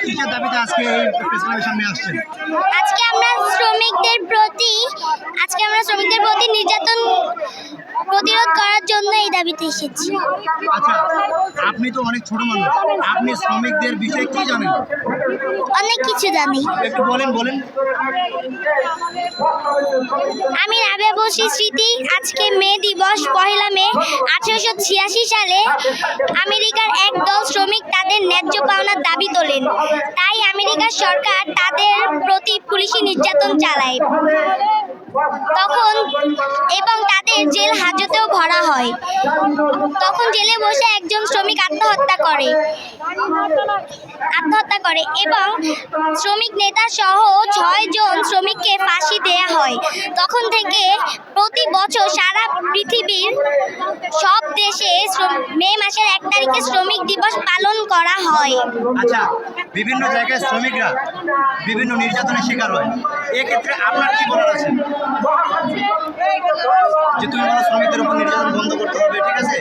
কিসের দাবিতে আজকে এই প্রেস সামনে আসছেন? আজকে আমরা শ্রমিকদের প্রতি আজকে আমরা শ্রমিকদের প্রতি নির্যাতন প্রতিরোধ করার জন্য এই দাবিতে এসেছি। আচ্ছা আপনি তো অনেক ছোট মানুষ। আপনি শ্রমিকদের বিষয়ে কি জানেন? অনেক কিছু জানি। একটু বলেন বলেন। আমি রাবেয়া বসি স্মৃতি আজকে মে দিবস পহেলা মে আঠেরোশো ছিয়াশি সালে আমেরিকার এক দল শ্রমিক তাদের ন্যায্য পাওনার তোলেন তাই আমেরিকা সরকার তাদের প্রতি পুলিশি নির্যাতন চালায়। তখন এবং তাদের জেল হাজতেও ভরা হয়। তখন জেলে বসে একজন শ্রমিক আত্মহত্যা করে। আত্মহত্যা করে এবং শ্রমিক নেতা সহ ছয় জন শ্রমিককে ফাঁসি দেয়া হয়। তখন থেকে প্রতি বছর সারা পৃথিবীর সব দেশে মে মাসের এক তারিখে শ্রমিক দিবস পালন করা হয়। আচ্ছা বিভিন্ন জায়গায় শ্রমিকরা বিভিন্ন নির্যাতনের শিকার হয়। এক্ষেত্রে আপনার কি বলার আছে? যে তুমি বলো শ্রমিকদের উপর নির্যাতন বন্ধ করতে হবে, ঠিক আছে?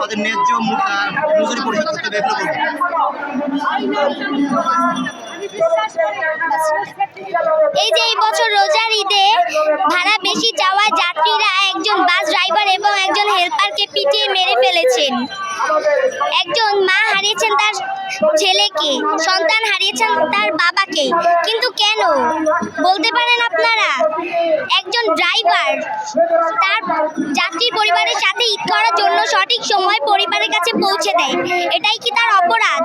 তাদের ন্যায্য মজুরি পরিশোধ করতে হবে, এগুলো এই যে এই বছর রোজার ঈদে ভাড়া বেশি চাওয়ায় যাত্রীরা একজন বাস ড্রাইভার এবং একজন হেল্পারকে পিটিয়ে মেরে ফেলেছেন। একজন মা হারিয়েছেন তার ছেলেকে, সন্তান হারিয়েছেন তার বাবাকে। কিন্তু কেন? বলতে পারেন আপনারা, একজন ড্রাইভার, তার যাত্রীর পরিবারের সাথে ঈদ করার জন্য সঠিক সময় পরিবারের কাছে পৌঁছে দেয়। এটাই কি তার অপরাধ?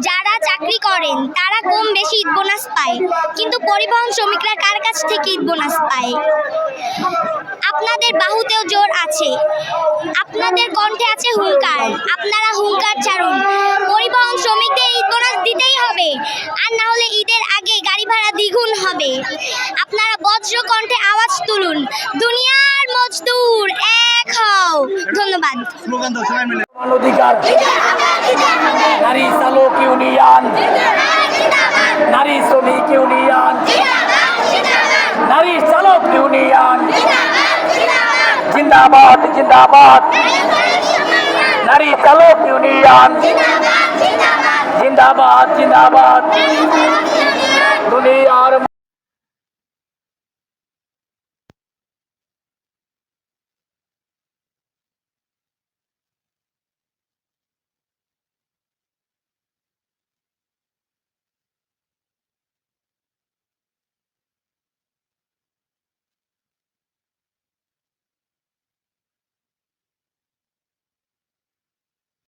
যারা চাকরি করেন, তারা কম বেশি ঈদ বোনাস পায়। কিন্তু পরিবহন শ্রমিকরা কার কাছ থেকে ঈদ বোনাস পায়? আপনাদের বাহুতেও জোর আছে। আপনাদের কণ্ঠে আছে হুঙ্কার। আপনারা হুঙ্কার ছাড়ুন। পরিবহন শ্রমিকদের ঈদ বোনাস দিতেই হবে। আর না হলে ঈদের আগে গাড়ি ভাড়া দ্বিগুণ হবে। আপনারা বজ্র কণ্ঠে আওয়াজ তুলুন। দুনিয়ার মজদুর এক হও। ধন্যবাদ। অধিকার। চালক ইউনিয়ন। নারী শ্রমিক ইউনিয়ন নারী চালক ইউনিয়ন জিন্দাবাদ জিন্দাবাদ। নারী চালক ইউনিয়ন। জিন্দাবাদ জিন্দাবাদ। দুনিয়ার